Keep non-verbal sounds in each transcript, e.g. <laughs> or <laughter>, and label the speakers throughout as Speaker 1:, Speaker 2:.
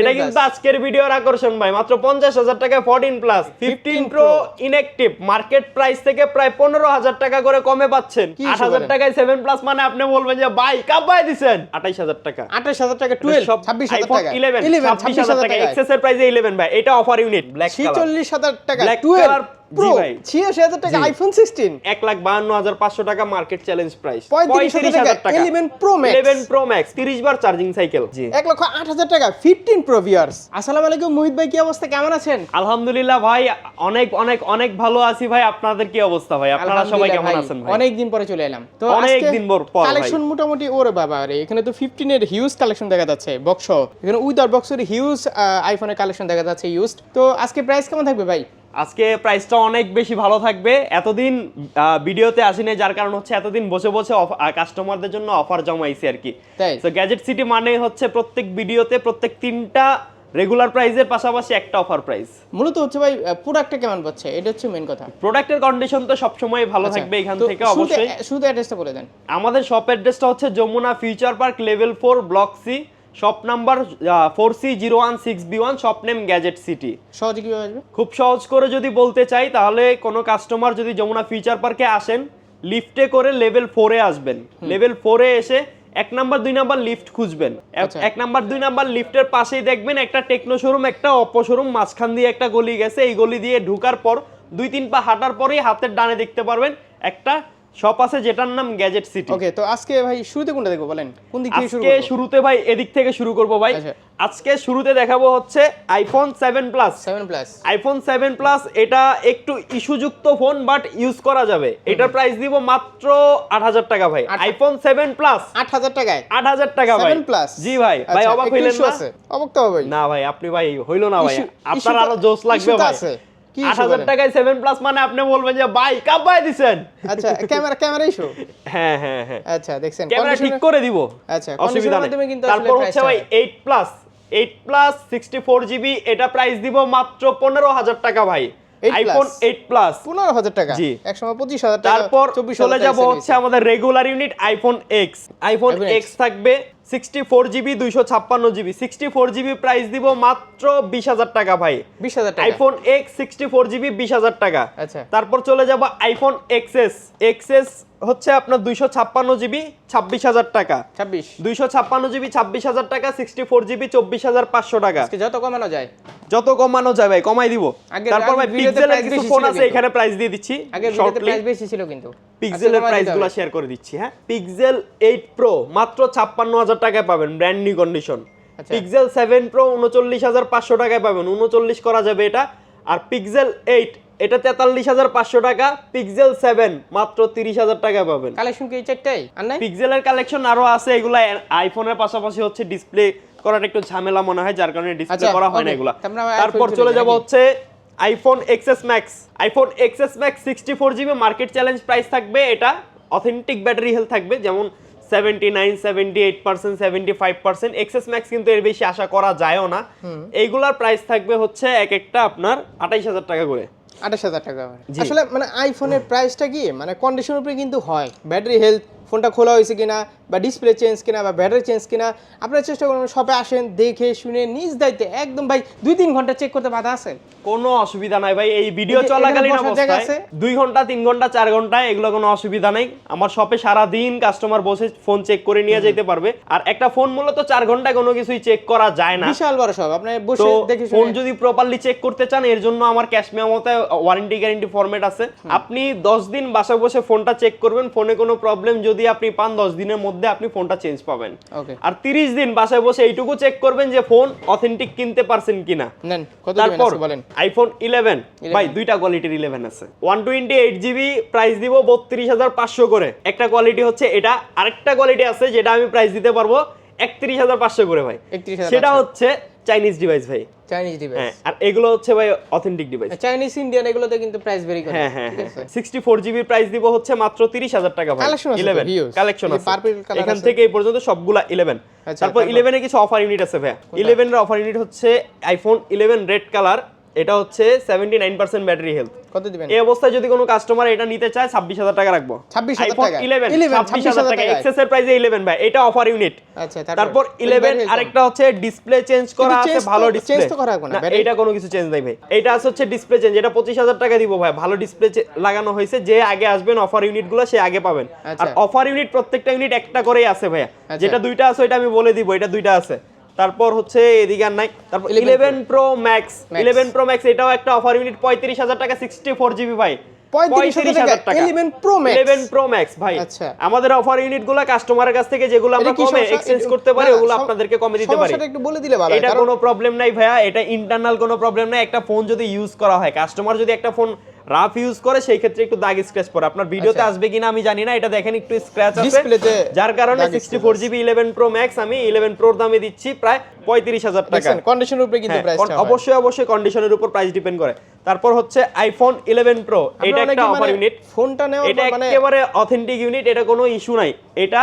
Speaker 1: এটা কিন্তু আজকের ভিডিওর আকর্ষণ ভাই মাত্র পঞ্চাশ হাজার টাকায় fourteen plus fifteen
Speaker 2: 15
Speaker 1: pro. Inactive market price থেকে প্রায় পনেরো হাজার টাকা করে কমে পাচ্ছেন। আট হাজার? টাকায় সেভেন প্লাস মানে আপনি বলবেন যে ভাই কাবাই দিচ্ছেন আঠাইশ হাজার টাকা।
Speaker 2: আঠাশ হাজার টাকা টুয়েলভ ছাব্বিশ হাজার টাকা।
Speaker 1: 11
Speaker 2: ইলেভেন
Speaker 1: ছাব্বিশ হাজার টাকা এক্সেসের প্রাইসে 11 ভাই। এটা অফার ইউনিট ব্ল্যাক কালার
Speaker 2: ছিচল্লিশ হাজার টাকা
Speaker 1: ব্ল্যাক জি
Speaker 2: প্রো ছিয়াশি হাজার টাকা আইফোন সিক্সটিন
Speaker 1: এক লাখ বাহান্ন হাজার পাঁচশো টাকা মার্কেট চ্যালেঞ্জ প্রাইস
Speaker 2: পঁয়ত্রিশ হাজার টাকা 11 Pro Max।
Speaker 1: Eleven pro max তিরিশ বার চার্জিং সাইকেল জি।
Speaker 2: এক লক্ষ আট হাজার টাকা ফিফটিন প্রো ভিউয়ার্স আসসালামু আলাইকুম মুহিত ভাই কি অবস্থা? কেমন আছেন?
Speaker 1: আলহামদুলিল্লাহ ভাই অনেক অনেক অনেক ভালো আছি ভাই। আপনাদের কি অবস্থা ভাই? আপনারা সবাই কেমন আছেন ভাই?
Speaker 2: অনেক দিন পরে চলে এলাম। তো
Speaker 1: অনেক দিন পর- পর
Speaker 2: কালেকশন মোটামুটি ওরে বাবা রে এখানে তো 15 এর হিউজ কালেকশন দেখা যাচ্ছে বক্স এখানে উইদার বক্সের হিউজ আইফোনের কালেকশন দেখা যাচ্ছে ইউজড তো আজকে প্রাইস কেমন থাকবে ভাই?
Speaker 1: আজকে প্রাইসটা অনেক বেশি ভালো থাকবে। এতদিন ভিডিওতে আসিনি যার কারণ হচ্ছে এতদিন বসে বসে কাস্টমারদের জন্য অফার জমাইছি আর কি? তো গ্যাজেট সিটি মানে হচ্ছে প্রত্যেক ভিডিওতে প্রত্যেক তিনটা রেগুলার প্রাইসের পাশাপাশি একটা অফার প্রাইস
Speaker 2: মূলত হচ্ছে ভাই প্রোডাক্টটা কেমন পাচ্ছে? এটা হচ্ছে মেন কথা।
Speaker 1: প্রোডাক্টের কন্ডিশন তো সবসময় ভালো
Speaker 2: আচ্ছা,
Speaker 1: থাকবে এখান থেকে অবশ্যই।
Speaker 2: শুধু অ্যাড্রেসটা বলে দেন।
Speaker 1: আমাদের শপ অ্যাড্রেসটা হচ্ছে Jamuna future park level four block C shop number four C zero one six B one shop name gadget city
Speaker 2: সহজে কীভাবে আসবে?
Speaker 1: খুব সহজ করে যদি বলতে চাই তাহলে কোনো কাস্টমার যদি যমুনা ফিউচার পার্কে আসেন লিফটে করে লেভেল ফোরে আসবেন। লেভেল ফোরে এসে এক নাম্বার দুই নাম্বার লিফট খুঁজবেন।
Speaker 2: আচ্ছা।
Speaker 1: এক নাম্বার দুই নাম্বার লিফটের পাশেই দেখবেন একটা টেকনো শোরুম একটা অপো শোরুম মাঝখান দিয়ে একটা গলি গেছে। এই গলি দিয়ে ঢুকার পর দুই তিন পা হাঁটার পরেই হাতের ডানে দেখতে পারবেন একটা শপ আছে যেটার নাম গ্যাজেট সিটি
Speaker 2: ওকে তো আজকে ভাই শুরুতে কোনটা দেখব বলেন? কোন দিক থেকে শুরু
Speaker 1: আজকে শুরুতে ভাই এদিক থেকে শুরু করব ভাই।
Speaker 2: আচ্ছা।
Speaker 1: আজকে শুরুতে দেখাবো হচ্ছে iPhone seven plus
Speaker 2: seven plus
Speaker 1: iPhone seven plus এটা একটু ইস্যুযুক্ত ফোন বাট ইউজ করা যাবে। এটার প্রাইস দিব মাত্র আট হাজার টাকা ভাই। আইফোন সেভেন প্লাস
Speaker 2: আট হাজার টাকায়?
Speaker 1: আট হাজার টাকা ভাই।
Speaker 2: সেভেন প্লাস
Speaker 1: জি ভাই। ভাই অবাক হইলেন না?
Speaker 2: অবাক তো হবে
Speaker 1: না ভাই আপনি ভাই হইল না ভাই। আপনার আরও জোশ লাগবে ভাই।
Speaker 2: আছে। কি
Speaker 1: আট
Speaker 2: issue
Speaker 1: হাজার
Speaker 2: বলেন?
Speaker 1: টাকায় সেভেন প্লাস মানে আপনি বলবেন যে ভাই কাবাই দিছেন।
Speaker 2: আচ্ছা ক্যামেরা ক্যামেরা ইস্যু
Speaker 1: হ্যাঁ হ্যাঁ হ্যাঁ।
Speaker 2: আচ্ছা দেখছেন।
Speaker 1: ক্যামেরা ঠিক করে দিব।
Speaker 2: আচ্ছা,
Speaker 1: অসুবিধা নেই।
Speaker 2: মাধ্যমে কিন্তু আসলে
Speaker 1: তারপর হচ্ছে ভাই
Speaker 2: হয়।
Speaker 1: Plus eight plus sixty four GB এটা প্রাইস দিব মাত্র পনেরো হাজার টাকা ভাই। IPhone
Speaker 2: plus?
Speaker 1: এইট প্লাস
Speaker 2: পনেরো হাজার টাকা?
Speaker 1: জি।
Speaker 2: হাজার টাকা
Speaker 1: তারপর চলে যাব হচ্ছে আমাদের regular unit iPhone X iPhone X থাকবে সিক্সটি ফোর জিবি দুইশো ছাপ্পান্ন GB sixty four GB price দিব মাত্র বিশ হাজার টাকা ভাই।
Speaker 2: বিশ হাজার
Speaker 1: iPhone X sixty four GB বিশ হাজার টাকা।
Speaker 2: আচ্ছা।
Speaker 1: তারপর চলে যাব আইফোন এক্সএস এক্সএস হচ্ছে আপনার দুইশো ছাপ্পান্ন জিবি ছাব্বিশ হাজার টাকা।
Speaker 2: ছাব্বিশ।
Speaker 1: দুইশো ছাপ্পান্ন জিবি ছাব্বিশ হাজার টাকা সিক্সটি ফোর জিবি চব্বিশ হাজার পাঁচশো টাকা।
Speaker 2: যত কমানো যায়।
Speaker 1: যত কমানো যায় ভাই কমাই দিব। তারপর ভাই পিক্সেলের কিছু ফোন আছে এখানে প্রাইস দিয়ে দিচ্ছি
Speaker 2: আগে প্রাইস বেশি ছিল কিন্তু।
Speaker 1: পিক্সেলের
Speaker 2: আজকে কমাই
Speaker 1: প্রাইস
Speaker 2: দিতে
Speaker 1: গুলো
Speaker 2: হবে।
Speaker 1: শেয়ার করে দিচ্ছি হ্যাঁ? পিক্সেল এইট প্রো মাত্র ছাপ্পান্ন হাজার টাকায় পাবেন brand new condition. Pixel seven pro উনচল্লিশ হাজার পাঁচশো টাকায় পাবেন উনচল্লিশ করা যাবে এটা। আর পিক্সেল এইট এটা তেতাল্লিশ হাজার পাঁচশো টাকা পিক্সেল সেভেন মাত্র তিরিশ হাজার টাকায় পাবেন।
Speaker 2: কালেকশন কি এই চারটাই? আর নাই?
Speaker 1: পিক্সেলের কালেকশন আরও আছে এগুলা আইফোনের পাশাপাশি হচ্ছে ডিসপ্লে করাটা একটু ঝামেলা মনে হয় যার কারণে ডিসপ্লে
Speaker 2: আচ্ছা,
Speaker 1: করা হয় না. এগুলা।
Speaker 2: তারপর
Speaker 1: চলে যাব হচ্ছে iPhone XS max iPhone XS max sixty four GB market challenge price থাকবে এটা অথেন্টিক ব্যাটারি হেলথ থাকবে যেমন seventy nine seventy eight percent seventy five percent XS max কিন্তু এর বেশি আশা করা যায়ও না। এইগুলার প্রাইস থাকবে হচ্ছে এক একটা আপনার আঠাইশ হাজার টাকা করে।
Speaker 2: আঠাশ হাজার টাকা আসলে মানে আইফোনের প্রাইসটা কি? মানে কন্ডিশনের উপরে কিন্তু হয়। ব্যাটারি হেলথ ফোনটা খোলা হয়েছে কিনা বা ডিসপ্লে চেঞ্জ কিনা বা ব্যাটারি চেঞ্জ কিনা আপনারা চেষ্টা করুন শপে আসেন দেখে শুনে নিজ দায়িত্বে একদম ভাই দুই তিন ঘণ্টা চেক করতে বাধা আছে?
Speaker 1: কোনো অসুবিধা নাই ভাই এই ভিডিও চলাকালীন অবস্থায় দুই ঘণ্টা তিন ঘণ্টা চার ঘন্টায় এগুলো কোনো অসুবিধা নাই। আমার শপে সারা দিন কাস্টমার বসে ফোন চেক করে নিয়ে যেতে পারবে। আর একটা ফোন মূলত চার ঘন্টায় কোনো কিছুই চেক করা যায় না।
Speaker 2: বিশাল বড় সব আপনি বসে দেখে
Speaker 1: ফোন যদি প্রপারলি চেক করতে চান এর জন্য আমার ক্যাশ মেমোতে ওয়ারেন্টি গ্যারেন্টি ফরম্যাট আছে। আপনি দশ দিন বাসায় বসে ফোনটা চেক করবেন ফোনে কোনো প্রবলেম যদি আপনি পান দশ দিনের মধ্যে আপনি ফোনটা চেঞ্জ পাবেন। আর তিরিশ দিন বাসায় বসে এইটুকু চেক করবেন যে ফোন অথেন্টিক কিনতে পারছেন কিনা। তারপর আইফোন ইলেভেন ভাই দুইটা কোয়ালিটির ইলেভেন আছে। One twenty eight GB price দিব বত্রিশ হাজার পাঁচশো করে। একটা কোয়ালিটি হচ্ছে এটা। আরেকটা কোয়ালিটি আছে যেটা আমি প্রাইস দিতে পারব একত্রিশ হাজার পাঁচশো করে ভাই। সেটা হচ্ছে চাইনিজ ডিভাইস ভাই।
Speaker 2: চাইনিজ ডিভাইস
Speaker 1: হ্যাঁ আর এগুলো হচ্ছে ভাই অথেন্টিক ডিভাইস
Speaker 2: চাইনিজ ইন্ডিয়ান এগুলোতে কিন্তু প্রাইস ভেরি করে।
Speaker 1: হ্যাঁ হ্যাঁ
Speaker 2: ঠিক
Speaker 1: হ্যাঁ।
Speaker 2: আছে।
Speaker 1: সিক্সটি ফোর জিবির প্রাইস দিব হচ্ছে মাত্র তিরিশ হাজার টাকা ভাই।
Speaker 2: Collection আছে তো,
Speaker 1: ইলেভেন
Speaker 2: huge।
Speaker 1: কালেকশন আছে। এখান থেকে এই পর্যন্ত সবগুলা ইলেভেন
Speaker 2: আচ্ছা,
Speaker 1: তারপর
Speaker 2: 11
Speaker 1: এ কিছু অফার ইউনিট আছে ভাই 11 এর অফার ইউনিট হচ্ছে আইফোন ইলেভেন রেড কালার এটা হচ্ছে seventy nine percent battery health
Speaker 2: কত দিবেন?
Speaker 1: এই অবস্থায় যদি কোনো কাস্টমার এটা নিতে চায় ছাব্বিশ হাজার টাকা রাখব।
Speaker 2: 26,000 টাকা। 11,
Speaker 1: ছাব্বিশ হাজার টাকা এক্সেস এর প্রাইসে ইলেভেন ভাই এটা অফার ইউনিট
Speaker 2: আচ্ছা
Speaker 1: তারপর ইলেভেন আরেকটা হচ্ছে ডিসপ্লে চেঞ্জ করা আছে ভালো ডিসপ্লে
Speaker 2: তো করা না,
Speaker 1: এটা কোনো কিছু চেঞ্জ নাই ভাই। এটা আছে হচ্ছে ডিসপ্লে চেঞ্জ এটা পঁচিশ হাজার টাকা দিব ভাই। ভালো ডিসপ্লে লাগানো হয়েছে যে আগে আসবেন অফার ইউনিটগুলো সে আগে পাবেন। আর
Speaker 2: আচ্ছা।
Speaker 1: অফার ইউনিট প্রত্যেকটা ইউনিট একটা করেই আছে ভাইয়া।
Speaker 2: আচ্ছা।
Speaker 1: যেটা দুইটা আছে ওইটা আমি বলে দিব এটা দুইটা আছে। তারপর হচ্ছে এদিকে আর নাই। তারপর eleven pro max eleven pro max এটাও একটা অফার ইউনিট পঁয়ত্রিশ হাজার টাকা সিক্সটি ফোর জিবি ভাই।
Speaker 2: 35,000 টাকা, 11 Pro Max।
Speaker 1: Eleven pro max ভাই।
Speaker 2: আচ্ছা।
Speaker 1: আমাদের অফার ইউনিটগুলো কাস্টমারের কাছ থেকে যেগুলো আমরা
Speaker 2: এটা
Speaker 1: কমে এক্সচেঞ্জ করতে পারি ওগুলো আপনাদেরকে কমে দিতে পারি।
Speaker 2: একটু বলে দিলে ভালো
Speaker 1: এটা কোনো প্রবলেম নাই ভাইয়া এটা ইন্টারনাল কোনো প্রবলেম নাই একটা ফোন যদি ইউজ করা হয় কাস্টমার যদি একটা ফোন রাফ ইউজ করে সেই ক্ষেত্রে একটু দাগ স্ক্র্যাচ পড়ে আপনার ভিডিওতে
Speaker 2: আচ্ছা।
Speaker 1: আসবে কিনা আমি জানি না এটা দেখেন একটু স্ক্র্যাচ আছে। যার কারণে
Speaker 2: দাগ
Speaker 1: সিক্সটি
Speaker 2: scratch
Speaker 1: ফোর
Speaker 2: আছে।
Speaker 1: জিবি ইলেভেন প্রো ম্যাক্স আমি ইলেভেন প্রোর দামে দিচ্ছি প্রায় পঁয়ত্রিশ হাজার টাকা।
Speaker 2: দেখছেন কন্ডিশনের উপরে কিন্তু
Speaker 1: হ্যাঁ,
Speaker 2: প্রাইসটা
Speaker 1: অবশ্যই অবশ্যই কন্ডিশনের উপর প্রাইস ডিপেন্ড করে। তারপর হচ্ছে আইফোন ইলেভেন প্রো এটা একটা অফার ইউনিট
Speaker 2: ফোনটা নেওয়ার
Speaker 1: এটা
Speaker 2: মানে
Speaker 1: একেবারে অথেন্টিক ইউনিট এটা কোনো ইস্যু নাই। এটা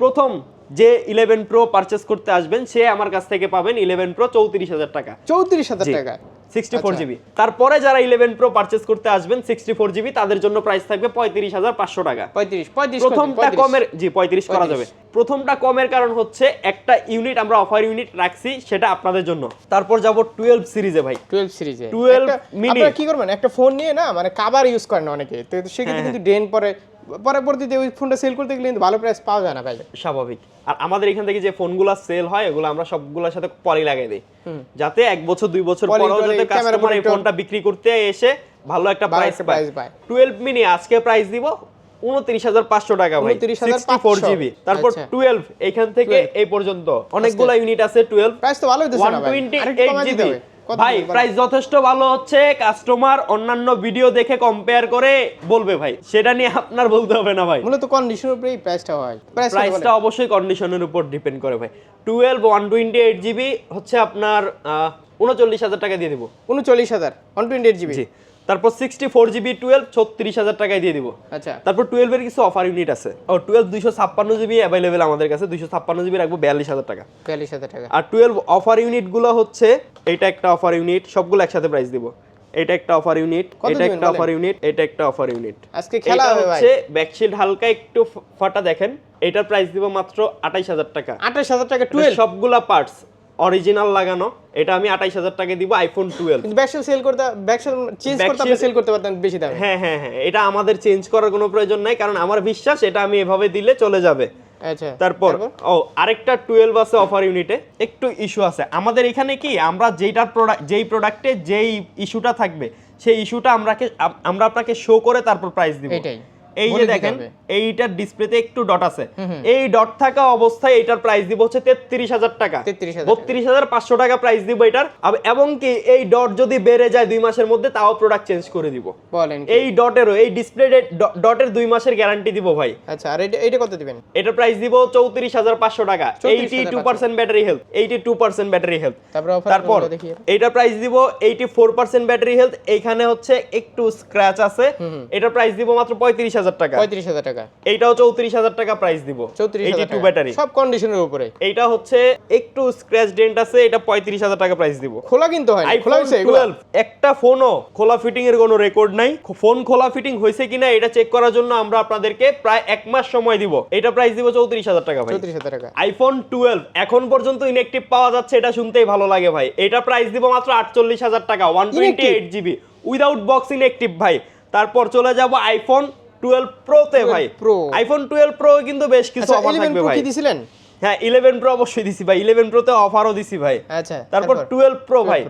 Speaker 1: প্রথম যে ইলেভেন প্রো পারচেস করতে আসবেন সে আমার কাছ থেকে পাবেন ইলেভেন প্রো চৌত্রিশ হাজার টাকা।
Speaker 2: চৌত্রিশ হাজার টাকা।
Speaker 1: Sixty four. জিবি তারপরে যারা ইলেভেন প্রো পারচেস করতে আসবেন সিক্সটি ফোর জিবি তাদের জন্য প্রাইস থাকবে পঁয়ত্রিশ হাজার পাঁচশো টাকা।
Speaker 2: পঁয়ত্রিশ পঁয়ত্রিশ
Speaker 1: প্রথমটা কমের জি পঁয়ত্রিশ করা যাবে। প্রথমটা কমের কারণ হচ্ছে একটা ইউনিট আমরা অফার ইউনিট রাখছি সেটা আপনাদের জন্য। তারপর যাব টুয়েলভ সিরিজে ভাই।
Speaker 2: টুয়েলভ সিরিজে
Speaker 1: 12 mini।
Speaker 2: আপনারা কি করবেন? একটা ফোন নিয়ে না মানে কাবার ইউজ করেন অনেকে। তো সেক্ষেত্রে
Speaker 1: হ্যাঁ,
Speaker 2: কিন্তু ড্রেন পরে পরবর্তীতে ওই ফোনটা সেল করতে গেলে কিন্তু ভালো প্রাইস পাওয়া যায় না ভাই।
Speaker 1: স্বাভাবিক। আর আমাদের এখান থেকে যে ফোনগুলো সেল হয় এগুলো আমরা সবগুলোর সাথে পলি লাগিয়ে দিই। যাতে এক বছর দুই বছর পরেও যাতে কাস্টমার এই ফোনটা বিক্রি করতে এসে ভালো একটা প্রাইস পায়।
Speaker 2: price পায়।
Speaker 1: টুয়েলভ মিনি আজকে প্রাইস দিব উনত্রিশ হাজার পাঁচশো টাকা ভাই।
Speaker 2: 29,500
Speaker 1: ফোর জিবি তারপর
Speaker 2: আচ্ছা।
Speaker 1: টুয়েলভ এখান থেকে এই পর্যন্ত। অনেকগুলো ইউনিট আছে টুয়েলভ
Speaker 2: প্রাইস তো ভালোই দিচ্ছে না ভাই।
Speaker 1: ভাই প্রাইস যথেষ্ট ভালো হচ্ছে কাস্টমার অন্যান্য ভিডিও দেখে কম্পেয়ার করে বলবে ভাই। সেটা নিয়ে আপনার বলতে হবে না ভাই।
Speaker 2: মূলত কন্ডিশনের উপরেই প্রাইসটা হয়। প্রাইস
Speaker 1: প্রাইসটা অবশ্যই কন্ডিশনের উপর ডিপেন্ড করে ভাই। Twelve one twenty eight GB হচ্ছে আপনার উনচল্লিশ হাজার টাকা দিয়ে দেবো।
Speaker 2: উনচল্লিশ হাজার ওয়ান টোয়েন্টি এইট জিবি
Speaker 1: জি। তারপর সিক্সটি ফোর জিবি টুয়েলভ ছত্রিশ হাজার টাকায় দিয়ে দিব।
Speaker 2: আচ্ছা।
Speaker 1: তারপর টুয়েলভের কিছু অফার ইউনিট আছে। ও টুয়েলভ দুইশো ছাপ্পান্ন জিবি অ্যাভেলেবেল আমাদের কাছে দুইশো ছাপ্পান্ন জিবি রাখব বিয়াল্লিশ হাজার টাকা।
Speaker 2: বিয়াল্লিশ হাজার টাকা।
Speaker 1: আর টুয়েলভ অফার ইউনিটগুলো হচ্ছে এটা একটা অফার ইউনিট সবগুলো একসাথে প্রাইস দিব। এটা একটা অফার ইউনিট এটা একটা অফার ইউনিট এটা একটা অফার ইউনিট
Speaker 2: আজকে খেলা হবে ভাই।
Speaker 1: হচ্ছে ব্যাকশিল্ড হালকা একটু ফাটা দেখেন এটার প্রাইস দিব মাত্র আঠাইশ হাজার টাকা।
Speaker 2: আঠাশ হাজার টাকা
Speaker 1: এটা
Speaker 2: টুয়েলভ
Speaker 1: সবগুলা পার্টস অরিজিনাল লাগানো এটা আমি আঠাইশ হাজার টাকা দিব iPhone twelve
Speaker 2: back sell sell করতে ব্যাকসেল চেঞ্জ করতে আপনি সেল করতে পারতেন বেশি দামে।
Speaker 1: হ্যাঁ হ্যাঁ হ্যাঁ এটা আমাদের চেঞ্জ করার কোনো প্রয়োজন নাই কারণ আমার বিশ্বাস এটা আমি এভাবে দিলে চলে যাবে।
Speaker 2: আচ্ছা
Speaker 1: তারপর ও আরেকটা টুয়েলভ আছে অফার ইউনিটে একটু ইস্যু আছে। আমাদের এখানে কি আমরা যেইটার প্রোডাক্ট যেই প্রোডাক্টে যেই ইস্যুটা থাকবে সেই ইস্যুটা আমরাকে আমরা আপনাকে শো করে তারপর প্রাইস দিব।
Speaker 2: এটাই।
Speaker 1: এই যে দেখেন এইটার ডিসপ্লেতে একটু ডট আছে। এই ডট থাকা অবস্থায় এটার প্রাইস দিব হচ্ছে তেত্রিশ হাজার টাকা। বত্রিশ হাজার পাঁচশো টাকা প্রাইস দিব এটার। এবং কি এই ডট যদি বেড়ে যায় দুই মাসের মধ্যে তাও প্রোডাক্ট চেঞ্জ করে দিব। এই ডটেরও এই ডিসপ্লে ডটের দুই মাসের গ্যারান্টি দিব ভাই।
Speaker 2: আচ্ছা আর এটা কত দিবেন?
Speaker 1: এটার প্রাইস দিব চৌত্রিশ হাজার পাঁচশো টাকা। Eighty two percent battery health eighty two percent battery health
Speaker 2: তারপর।
Speaker 1: এইটার প্রাইস দিব eighty four percent battery health এইখানে হচ্ছে একটু স্ক্র্যাচ আছে। এটার প্রাইস দিব মাত্র পঁয়ত্রিশ হাজার টাকা।
Speaker 2: পঁয়ত্রিশ হাজার টাকা।
Speaker 1: এইটাও চৌত্রিশ হাজার টাকা প্রাইস দিব।
Speaker 2: চৌত্রিশ
Speaker 1: টু ব্যাটারি
Speaker 2: সব কন্ডিশনের উপরে।
Speaker 1: এইটা হচ্ছে একটু স্ক্র্যাচ ডেন্ট আছে এটা পঁয়ত্রিশ হাজার টাকা প্রাইস দিব।
Speaker 2: খোলা কিন্তু হয় খোলা হয়েছে
Speaker 1: একটা ফোনও খোলা ফিটিং এর কোনো রেকর্ড নাই। ফোন খোলা ফিটিং হয়েছে কিনা এটা চেক করার জন্য আমরা আপনাদেরকে প্রায় এক মাস সময় দিব। এটা প্রাইস দিব চৌত্রিশ হাজার টাকা ভাই।
Speaker 2: চৌত্রিশ হাজার টাকা।
Speaker 1: আইফোন টুয়েলভ এখন পর্যন্ত ইনএক্টিভ পাওয়া যাচ্ছে এটা শুনতেই ভালো লাগে ভাই। এটা প্রাইস দিব মাত্র আটচল্লিশ হাজার টাকা one twenty eight GB without box inactive ভাই। তারপর চলে যাব আইফোন টুয়েলভ প্রোতে ভাই। আইফোন টুয়েলভ প্রো কিন্তু বেশ কিছু
Speaker 2: আচ্ছা
Speaker 1: অফার থাকবে ভাই
Speaker 2: কি দিছিলেন?
Speaker 1: হ্যাঁ ইলেভেন প্রো অবশ্যই দিছি ভাই। ইলেভেন প্রোতে অফারও দিছি ভাই।
Speaker 2: আচ্ছা
Speaker 1: তারপর টুয়েলভ প্রো ভাই।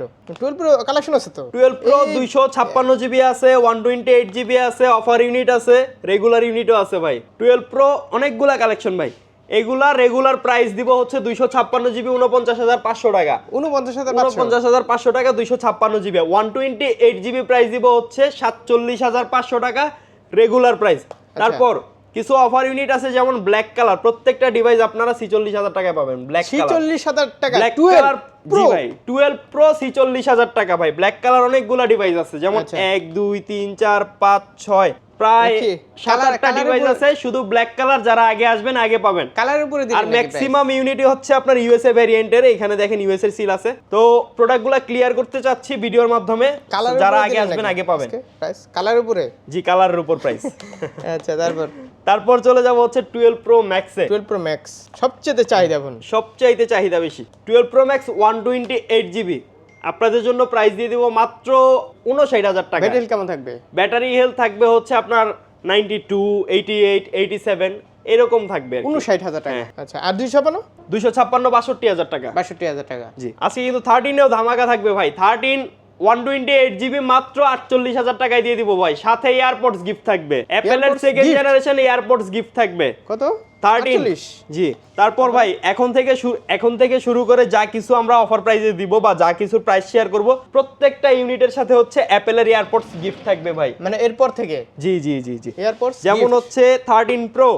Speaker 2: টুয়েলভ প্রো কালেকশন আছে তো?
Speaker 1: টুয়েলভ প্রো দুইশো ছাপ্পান্ন জিবি আছে ওয়ান টোয়েন্টি এইট জিবি আছে অফার ইউনিট আছে রেগুলার ইউনিটও আছে ভাই। টুয়েলভ প্রো অনেকগুলা কালেকশন ভাই। এগুলা রেগুলার প্রাইস দিব হচ্ছে দুইশো ছাপ্পান্ন জিবি উনপঞ্চাশ হাজার পাঁচশো টাকা।
Speaker 2: উনপঞ্চাশ হাজার
Speaker 1: উনপঞ্চাশ হাজার পাঁচশো টাকা দুইশো ছাপ্পান্ন GB. One twenty eight GB price দিব হচ্ছে সাতচল্লিশ হাজার পাঁচশো টাকা। রেগুলার প্রাইস
Speaker 2: আচ্ছা।
Speaker 1: তারপর কিছু অফার ইউনিট আছে যেমন ব্ল্যাক কালার প্রত্যেকটা ডিভাইস আপনারা ছিচল্লিশ হাজার টাকায় পাবেন ব্ল্যাক কালার
Speaker 2: ছিচল্লিশ হাজার টাকা
Speaker 1: ব্ল্যাক কালার ভাই প্রো টাকা ভাই। ব্ল্যাক কালার অনেকগুলা ডিভাইস আছে। যেমন। এক দুই তিন চার পাঁচ ছয়। প্রায় সাত আটটা ডিভাইস আছে। শুধু ব্ল্যাক কালার যারা আগে আসবেন আগে পাবেন।
Speaker 2: কালারের উপরে
Speaker 1: আর
Speaker 2: দিলেন নাকি price?
Speaker 1: ম্যাক্সিমাম ইউনিটি হচ্ছে আপনার ইউএসএ ভ্যারিয়েন্টের এখানে দেখেন ইউএস সিল আছে। তো প্রোডাক্টগুলো ক্লিয়ার করতে চাচ্ছি ভিডিওর মাধ্যমে। যারা আগে আসবেন আগে পাবেন।
Speaker 2: আজকে? কালারের উপরে?
Speaker 1: জি কালারের উপর প্রাইস <laughs>
Speaker 2: আচ্ছা তারপর?
Speaker 1: তারপর চলে যাব হচ্ছে টুয়েলভ প্রো ম্যাক্সে
Speaker 2: টুয়েলভ প্রো ম্যাক্স সবচেয়ে চাহিদা এখন
Speaker 1: সবচাইতে চাহিদা বেশি। Twelve pro max one twenty eight GB আপনাদের জন্য প্রাইস দিয়ে দিব মাত্র উনষাট হাজার টাকা।
Speaker 2: ব্যাটারি কেমন থাকবে?
Speaker 1: ব্যাটারি হেলথ থাকবে হচ্ছে আপনার ninety two eighty eight eighty seven এরকম থাকবে
Speaker 2: উনষাট হাজার টাকা।
Speaker 1: হ্যাঁ।
Speaker 2: আচ্ছা আর দুইশো ছাপানো
Speaker 1: দুইশো ছাপ্পান্ন বাষট্টি হাজার টাকা।
Speaker 2: বাষট্টি হাজার টাকা।
Speaker 1: জি। আজকে কিন্তু থার্টিনেও ধামাকা থাকবে ভাই। Thirteen one twenty eight GB মাত্র আটচল্লিশ হাজার টাকায় দিয়ে দিব ভাই। সাথে এয়ারপোর্টস গিফট থাকবে। অ্যাপেলের সেকেন্ড জেনারেশন এয়ারপোর্টস গিফট থাকবে।
Speaker 2: কত?
Speaker 1: থার্টিন জি। তারপর ভাই এখন থেকে এখন থেকে শুরু করে যা কিছু আমরা অফার প্রাইসে দিব বা যা কিছু প্রাইস শেয়ার করব প্রত্যেকটা ইউনিটের সাথে হচ্ছে অ্যাপেলের এয়ারপোর্টস গিফট থাকবে ভাই।
Speaker 2: মানে এরপর থেকে?
Speaker 1: জি জি জি জি।
Speaker 2: এয়ারপোর্টস
Speaker 1: যেমন হচ্ছে থার্টিন প্রো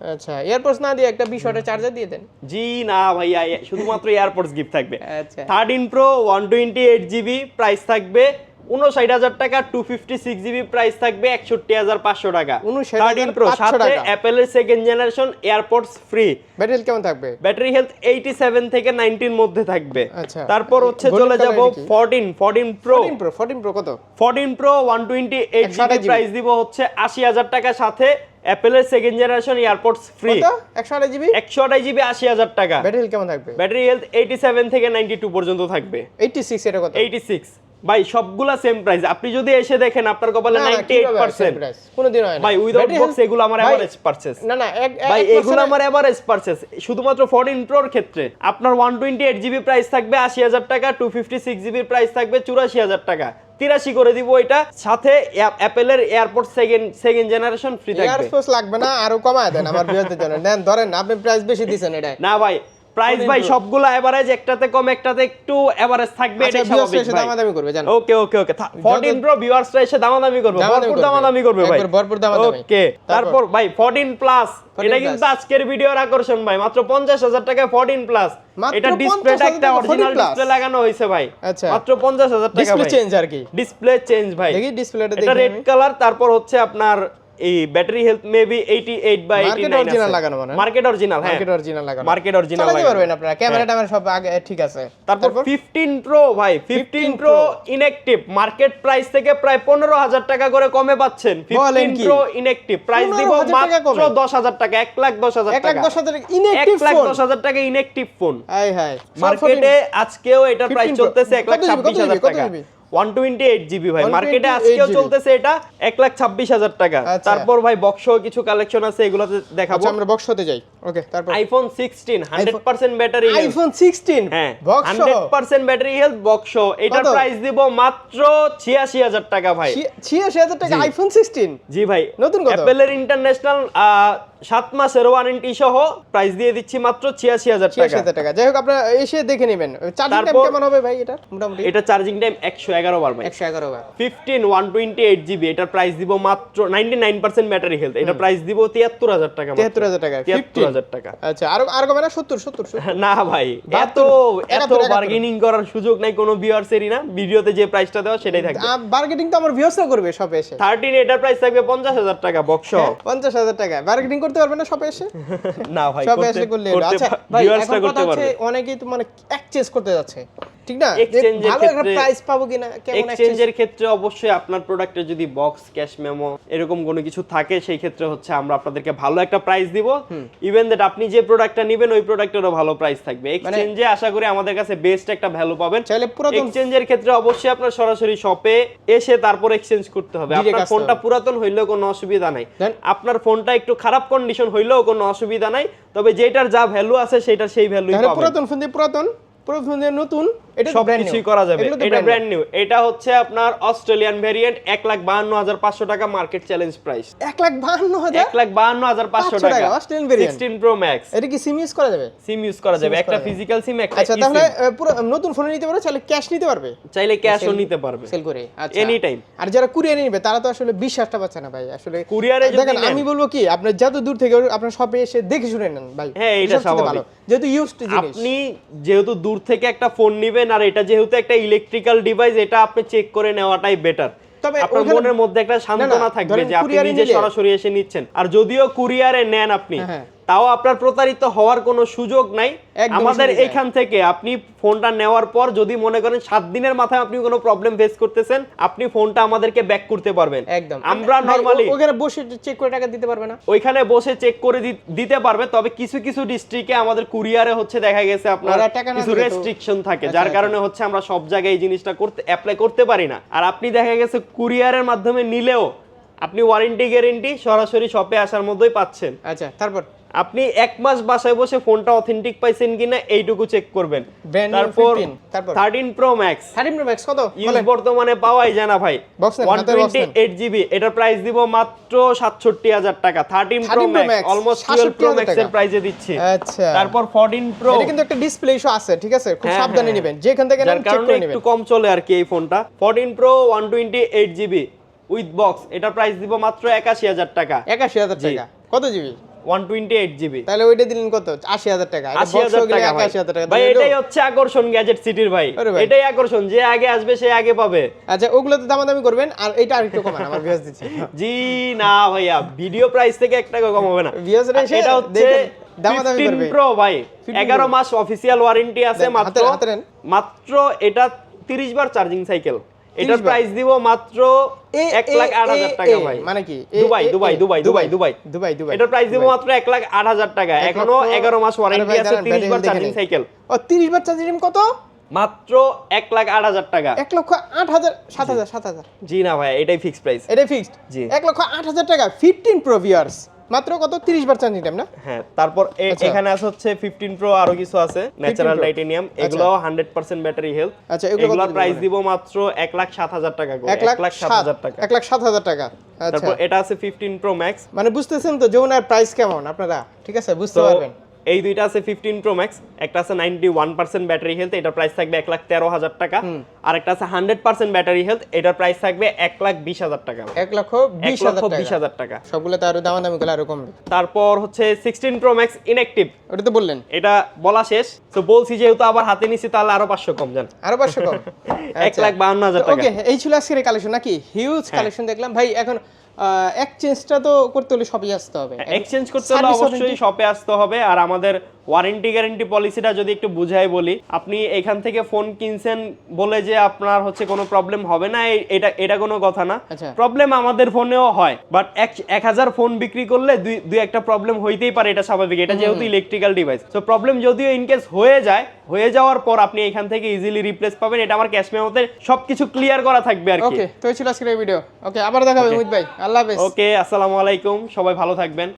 Speaker 2: আচ্ছা এয়ারপোর্টস না দিয়ে একটা বিশ ওয়াটের চার্জার দিয়ে দেন?
Speaker 1: জি না ভাইয়া শুধুমাত্র এয়ারপোর্টস গিফট থাকবে।
Speaker 2: আচ্ছা।
Speaker 1: Thirteen pro one twenty eight GB price থাকবে উনষাট হাজার টাকা two fifty six GB price থাকবে একষট্টি হাজার পাঁচশো টাকা।
Speaker 2: 59,500
Speaker 1: থার্টিন প্রো সাথে অ্যাপেলের second generation AirPods free
Speaker 2: battery কেমন থাকবে?
Speaker 1: ব্যাটারি হেলথ এইটি সেভেন থেকে নাইনটির মধ্যে থাকবে।
Speaker 2: আচ্ছা।
Speaker 1: তারপর হচ্ছে চলে যাব fourteen fourteen pro
Speaker 2: fourteen pro fourteen pro কত?
Speaker 1: Fourteen pro one twenty eight GB price দিব হচ্ছে আশি হাজার টাকা সাথে অ্যাপেলের সেকেন্ড জেনারেশন এয়ারপোর্টস ফ্রি
Speaker 2: একশো আঠাশ জিবি
Speaker 1: একশো আঠাশ জিবি আশি হাজার টাকা।
Speaker 2: ব্যাটারি কেমন থাকবে?
Speaker 1: ব্যাটারি হেলথ এইটি সেভেন থেকে নাইনটি টু পর্যন্ত থাকবে।
Speaker 2: এইটটি সিক্স এটা কত?
Speaker 1: এইটি সিক্স ভাই সবগুলা সেম প্রাইস আপনি যদি এসে দেখেন আপনার কপালে
Speaker 2: না, না,
Speaker 1: নাইনটি এইট
Speaker 2: কীভাবে
Speaker 1: পার্সেন্ট
Speaker 2: same price? কোনোদিন হয় না।
Speaker 1: ভাই উইদাউট বক্স এগুলো আমার এভারেজ পারচেস
Speaker 2: না না এক
Speaker 1: ভাই এগুলো আমার এভারেজ পারচেস শুধুমাত্র ফোরটিন প্রোর ক্ষেত্রে। আপনার one twenty eight GB price থাকবে আশি হাজার টাকা টু ফিফটি সিক্স জিবির প্রাইস থাকবে চুরাশি হাজার টাকা। তিরাশি করে দিব এটা। সাথে অ্যাপেলের AirPods second second generation free থাকবে।
Speaker 2: এয়ারফোর্স লাগবে না আরও কমায় দেন আমার বিরুদ্ধে জন্য। দেন ধরেন আপনি প্রাইস বেশি দিছেন এটা
Speaker 1: না ভাই প্রাইস ভাই সবগুলো এভারেজ একটাতে কম একটাতে একটু এভারেজ থাকবে
Speaker 2: আচ্ছা ভিউয়ার্স
Speaker 1: স্বাভাবিক ভাই।
Speaker 2: দামাদামি করবে জানো
Speaker 1: ওকে ওকে ওকে 14 প্রো ভিউয়ার্সরা এসে দামাদামি করবে ভরপুর। দামাদামি করবে ভাই।
Speaker 2: ভরপুর দামাদামি।
Speaker 1: ওকে
Speaker 2: তারপর?
Speaker 1: ভাই 14 প্লাস এটা কিন্তু আজকের ভিডিওর আকর্ষণ ভাই মাত্র 50000 টাকায় 14 প্লাস এটা ডিসপ্লেটা একটা অরিজিনাল ডিসপ্লে লাগানো হয়েছে ভাই।
Speaker 2: আচ্ছা।
Speaker 1: মাত্র 50000 টাকা
Speaker 2: ডিসপ্লে চেঞ্জ আর কি।
Speaker 1: ডিসপ্লে চেঞ্জ ভাই।
Speaker 2: দেখি ডিসপ্লেটা দেখি এটা
Speaker 1: রেড কালার তারপর হচ্ছে আপনার এই ব্যাটারি হেলথ মেবি 88 বা
Speaker 2: Market
Speaker 1: 89
Speaker 2: original লাগানো মনে হয়।
Speaker 1: মার্কেট অরিজিনাল হ্যাঁ।
Speaker 2: মার্কেট অরিজিনাল লাগানো।
Speaker 1: মার্কেট অরিজিনাল লাগানো।
Speaker 2: পারবেন আপনারা। ক্যামেরা ট্যামেরা সব আগে ঠিক আছে।
Speaker 1: তারপর 15 প্রো ভাই 15 প্রো ইনঅ্যাক্টিভ মার্কেট প্রাইস থেকে প্রায় 15000 টাকা করে কমে পাচ্ছেন। 15 প্রো ইনঅ্যাক্টিভ প্রাইস দিব
Speaker 2: 15,000 টাকা
Speaker 1: মাত্র
Speaker 2: কমে?
Speaker 1: 10000 টাকা 1 লাখ 10000
Speaker 2: এক লাখ
Speaker 1: টাকা।
Speaker 2: দশ হাজার ইনএক্টিভ
Speaker 1: 1 লাখ
Speaker 2: ফোন
Speaker 1: 10000 টাকা ইনঅ্যাক্টিভ ফোন
Speaker 2: হাই হাই।
Speaker 1: মার্কেটে আজকেও এটা প্রাইস
Speaker 2: 15 Pro।
Speaker 1: চলতেছে 1 লাখ
Speaker 2: কত জিবি, কত
Speaker 1: 26000
Speaker 2: জিবি,
Speaker 1: টাকা
Speaker 2: জিবি?
Speaker 1: 128 জিবি ভাই মার্কেটে আজকেও চলতেছে এটা 1 লাখ 26000 টাকা।
Speaker 2: আচ্ছা।
Speaker 1: তারপর ভাই বক্সও কিছু কালেকশন আছে এগুলোতে দেখাবো।
Speaker 2: আচ্ছা আমরা বক্স হতে যাই। ওকে তারপর।
Speaker 1: আইফোন 16 100% ব্যাটারি
Speaker 2: আইফোন 16
Speaker 1: হ্যাঁ
Speaker 2: বক্স সহ?
Speaker 1: 100% ব্যাটারি হেলথ বক্স এটার প্রাইস দিব মাত্র 86000 টাকা ভাই।
Speaker 2: ছিয়াশি হাজার টাকা আইফোন 16
Speaker 1: জি ভাই।
Speaker 2: নতুন?
Speaker 1: অ্যাপেলের ইন্টারন্যাশনাল সাত মাসের ওয়ারেন্টি সহ প্রাইস দিয়ে দিচ্ছি মাত্র
Speaker 2: ছিয়াশি হাজার টাকা। যাই হোক আপনারা এসে দেখে নেবেন। চার্জিং টাইম কেমন হবে ভাই এটা? মোটামুটি?
Speaker 1: এটা চার্জিং টাইম 111 বার ভাই।
Speaker 2: একশো এগারো বার।
Speaker 1: 15 128 জিবি এটার প্রাইস দিব মাত্র 99% ব্যাটারি হেলথ এটা প্রাইস দিব 73000 টাকা
Speaker 2: তিয়াত্তর হাজার টাকা
Speaker 1: 73000 টাকা।
Speaker 2: আচ্ছা আরও আর না? সত্তর সত্তর <laughs>
Speaker 1: না ভাই এত এত। বার্গেনিং করার সুযোগ নাই কোনো ভিউয়ার্সেরই না। ভিডিওতে যে প্রাইসটা দেওয়া সেটাই থাকবে।
Speaker 2: মার্কেটিং তো আমার করবে সবে এসে।
Speaker 1: থার্টিন এটার প্রাইস থাকবে পঞ্চাশ হাজার টাকা বক্স
Speaker 2: পঞ্চাশ হাজার টাকা। মার্কেটিং করতে পারবে না সবে এসে? <laughs>
Speaker 1: না ভাই
Speaker 2: সবে এসে করলে আচ্ছা ভাই এখন
Speaker 1: করতে
Speaker 2: কথা হচ্ছে অনেকেই তো মানে এক্সচেঞ্জ করতে যাচ্ছে। ঠিক না? ভালো একটা প্রাইস পাবো কিনা কেমন
Speaker 1: এক্সচেঞ্জের ক্ষেত্রে অবশ্যই আপনার প্রোডাক্টে যদি বক্স ক্যাশ মেমো এরকম কোনো কিছু থাকে সেই ক্ষেত্রে হচ্ছে আমরা আপনাদেরকে ভালো একটা প্রাইস দিব। ইভেন দ্যাট আপনি যে প্রোডাক্টটা নেবেন ওই প্রোডাক্টেরও ভালো প্রাইস থাকবে।
Speaker 2: মানে
Speaker 1: এক্সচেঞ্জে আশা করি আমাদের কাছে বেস্ট একটা ভ্যালু পাবেন।
Speaker 2: চাইলে পুরাতন
Speaker 1: এক্সচেঞ্জের ক্ষেত্রে অবশ্যই আপনার সরাসরি শপে এসে তারপর এক্সচেঞ্জ করতে হবে। আপনার ফোনটা পুরাতন হইলেও কোনো অসুবিধা নাই। আপনার ফোনটা একটু খারাপ কন্ডিশন হইলেও কোনো অসুবিধা নাই। তবে যেটার যা ভ্যালু আছে সেটা সেই পাবেন।
Speaker 2: পুরাতন ফোন দিয়ে পুরাতন? নতুন এটা
Speaker 1: সব কিছুই করা যাবে। এটা ব্র্যান্ড নিউ এটা হচ্ছে আপনার অস্ট্রেলিয়ান ভেরিয়েন্ট এক লাখ বাহান্ন হাজার পাঁচশো টাকা মার্কেট চ্যালেঞ্জ প্রাইস
Speaker 2: এক লাখ বাহান্ন হাজার
Speaker 1: এক লাখ বাহান্ন হাজার পাঁচশো
Speaker 2: টাকা, Australian
Speaker 1: সিক্সটিন প্রো ম্যাক্স
Speaker 2: এটা কি সিম ইউজ করা যাবে?
Speaker 1: সিম ইউজ করা যাবে। একটা ফিজিক্যাল সিম একটা
Speaker 2: আচ্ছা তাহলে পুরো নতুন ফোনে নিতে পারবে চাইলে ক্যাশ নিতে পারবে?
Speaker 1: চাইলে ক্যাশও নিতে পারবে।
Speaker 2: সেল করে আচ্ছা।
Speaker 1: Anytime।
Speaker 2: আর যারা কুরিয়ারে নিবে তারা তো আসলে বিশ্বাসটা পাচ্ছে না ভাই। আসলে
Speaker 1: কুরিয়ারে
Speaker 2: দেখেন আমি বলব কি আপনার যত দূর থেকে আপনার শপে এসে দেখে শুনে নেন ভাই।
Speaker 1: হ্যাঁ, এটা স্বাভাবিক।
Speaker 2: যেহেতু ইউজড জিনিস।
Speaker 1: আপনি যেহেতু দূর থেকে একটা ফোন নিবেন আর এটা যেহেতু একটা ইলেকট্রিক্যাল ডিভাইস এটা আপনি চেক করে নেওয়াটাই বেটার
Speaker 2: তবে
Speaker 1: আপনার মনের মধ্যে একটা সান্ত্বনা থাকবে যে আপনি নিজে সরাসরি এসে নিচ্ছেন। আর যদিও কুরিয়ারে নেন আপনি
Speaker 2: হ্যাঁ, হ্যাঁ।
Speaker 1: তাও আপনার প্রতারিত হওয়ার কোনো সুযোগ নাই। আমাদের এখান থেকে আপনি ফোনটা নেওয়ার পর যদি মনে করেন সাত দিনের মাথায় আপনি কোনো প্রবলেম ফেস করতেছেন আপনি ফোনটা আমাদেরকে ব্যাক করতে পারবেন।
Speaker 2: একদম।
Speaker 1: আমরা নরমালি
Speaker 2: ওখানে বসে চেক করে টাকা দিতে পারবে না।
Speaker 1: ওইখানে বসে চেক করে দিতে পারবে তবে কিছু কিছু ডিস্ট্রিক্টে আমাদের কুরিয়ারে হচ্ছে দেখা গেছে আপনার কিছু রেস্ট্রিকশন থাকে
Speaker 2: আচ্ছা,
Speaker 1: যার
Speaker 2: আচ্ছা।
Speaker 1: কারণে হচ্ছে আমরা সব জায়গায় এই জিনিসটা করতে অ্যাপ্লাই করতে পারি না। আর আপনি দেখা গেছে কুরিয়ারের মাধ্যমে নিলেও আপনি ওয়ারেন্টি গ্যারেন্টি সরাসরি শপে আসার মধ্যেই পাচ্ছেন।
Speaker 2: আচ্ছা তারপর?
Speaker 1: আপনি এক মাস বাসায় বসে ফোনটা অথেন্টিক পাইছেন কিনা এইটুকু চেক করবেন। তারপর
Speaker 2: 15,
Speaker 1: thirteen pro max
Speaker 2: thirteen pro max কত?
Speaker 1: ইউজ বর্তমানে পাওয়াই যায় না ভাই। ওয়ান টোয়েন্টি এইট জিবি এটার প্রাইস দিব মাত্র সাতষট্টি হাজার টাকা। Thirteen pro max almost twelve pro max এর। প্রাইসে দিচ্ছি।
Speaker 2: আচ্ছা।
Speaker 1: তারপর ফোরটিন প্রো
Speaker 2: এটা কিন্তু একটা ডিসপ্লে ইস্যু আছে ঠিক আছে? খুব
Speaker 1: হ্যাঁ,
Speaker 2: সাবধানে
Speaker 1: হ্যাঁ।
Speaker 2: নেবেন। যেখান থেকে নেন চেক করে নেবেন।
Speaker 1: একটু কম চলে আর কি এই ফোনটা fourteen pro one twenty eight GB with box এটার প্রাইস দিব মাত্র একাশি হাজার টাকা।
Speaker 2: একাশি হাজার। টাকা। কত GB
Speaker 1: one twenty eight GB
Speaker 2: তাহলে ওইটা দিলেন কত? আশি হাজার টাকা। এটা
Speaker 1: আশি
Speaker 2: box
Speaker 1: হাজার টাকা ভাই।
Speaker 2: 81,000 টাকা।
Speaker 1: ভাই এটাই হচ্ছে আকর্ষণ গ্যাজেট সিটির ভাই। এটাই আকর্ষণ যে আগে আসবে সে আগে পাবে।
Speaker 2: আচ্ছা ওগুলো তো দামাদামি করবেন আর এটা আরেকটু কমান আমার ভিউয়ার্স দিচ্ছি। <laughs>
Speaker 1: জি না ভাইয়া ভিডিও প্রাইস থেকে এক টাকা কম হবে না। এটা হচ্ছে
Speaker 2: দেখেন, দামাদামি করবে।
Speaker 1: প্রো ভাই 11 মাস ওয়ারেন্টি আছে মাত্র। মাত্র এটা 30 বার চার্জিং সাইকেল
Speaker 2: 30
Speaker 1: এটার প্রাইস দিব মাত্র
Speaker 2: এ,
Speaker 1: 1
Speaker 2: এ,
Speaker 1: লাখ 8000
Speaker 2: এ,
Speaker 1: টাকা ভাই।
Speaker 2: মানে কি?
Speaker 1: Dubai Dubai Dubai Dubai Dubai
Speaker 2: Dubai. Dubai
Speaker 1: এটার প্রাইস দিব মাত্র 1 লাখ 8000 টাকা।
Speaker 2: এখনও
Speaker 1: 11 মাস ওয়ারেন্টি আছে 30 বার চার্জিং সাইকেল
Speaker 2: ও তিরিশ বার চার্জিং কত?
Speaker 1: মাত্র 1 লাখ 8000 টাকা।
Speaker 2: এক লক্ষ আট হাজার সাত হাজার সাত হাজার।
Speaker 1: জি না ভাই এটাই ফিক্স প্রাইস
Speaker 2: এটাই ফিক্সড
Speaker 1: জি।
Speaker 2: এক লক্ষ আট হাজার টাকা ফিফটিন প্রো ভিউয়ার্স মাত্র কত? তিরিশ বার চার্জিং টাইম না?
Speaker 1: হ্যাঁ তারপর
Speaker 2: আচ্ছা।
Speaker 1: এখানে আছে হচ্ছে 15 প্রো আরও কিছু আছে ন্যাচারাল। টাইটেনিয়াম এগুলো 100% ব্যাটারি হেলথ
Speaker 2: আচ্ছা, এগুলো
Speaker 1: প্রাইস দিব মাত্র 1 লাখ 7000 টাকা করে।
Speaker 2: এক লাখ
Speaker 1: 1 লাখ
Speaker 2: সাত
Speaker 1: 7000 টাকা।
Speaker 2: এক লাখ সাত হাজার টাকা। আচ্ছা।
Speaker 1: তারপর এটা আছে 15 প্রো ম্যাক্স
Speaker 2: মানে বুঝতেছেন তো যমুনার প্রাইস কেমন আপনারা? ঠিক আছে বুঝতে পারবেন।
Speaker 1: এই দুইটা আছে 15 প্রো ম্যাক্স একটা আছে 91% ব্যাটারি হেলথ এটার প্রাইস থাকবে 1 লাখ 13000 টাকা। আর একটা আছে 100% ব্যাটারি হেলথ এটার প্রাইস থাকবে 1 লাখ 20000 টাকা।
Speaker 2: এক লক্ষ বিশ
Speaker 1: লক্ষ
Speaker 2: হাজার টাকা। সবগুলো তো আরও দামাদামি করলে আরও কমবে।
Speaker 1: তারপর হচ্ছে 16 প্রো ম্যাক্স ইনঅ্যাক্টিভ
Speaker 2: ওটা তো বললেন।
Speaker 1: এটা বলা শেষ। তো বলছি যেহেতু আবার হাতে নিছি তাহলে আরও 500 কম যান
Speaker 2: আরও পাঁচশো কম। <laughs>
Speaker 1: এক লাখ বাহান্ন হাজার টাকা।
Speaker 2: ওকে এই ছিল আজকের কালেকশন নাকি? হিউজ কালেকশন দেখলাম। ভাই এখন এক্সচেঞ্জটা তো করতে হলে সবই আসতে হবে।
Speaker 1: এক্সচেঞ্জ করতে হলে অবশ্যই শপে আসতে হবে। আর আমাদের ওয়ারেন্টি গ্যারেন্টি পলিসিটা যদি একটু বুঝাই বলি আপনি এখান থেকে ফোন কিনছেন বলে যে আপনার হচ্ছে কোনো প্রবলেম হবে না এটা এটা কোনো কথা না।
Speaker 2: আচ্ছা।
Speaker 1: প্রবলেম আমাদের ফোনেও হয় বাট এক এক হাজার ফোন বিক্রি করলে দুই দুই একটা প্রবলেম হইতেই পারে এটা স্বাভাবিক। এটা যেহেতু ইলেকট্রিক্যাল ডিভাইস তো প্রবলেম যদিও ইনকেস হয়ে যায় হয়ে যাওয়ার পর আপনি এখান থেকে ইজিলি রিপ্লেস পাবেন। এটা আমার ক্যাশ মেমোতে সবকিছু ক্লিয়ার করা থাকবে আর কি।
Speaker 2: ওকে তো ছিল আজকের ভিডিও ওকে আবার দেখা হবে অমিত ভাই। আল্লাহ
Speaker 1: ওকে আসসালামু আলাইকুম সবাই ভালো থাকবেন।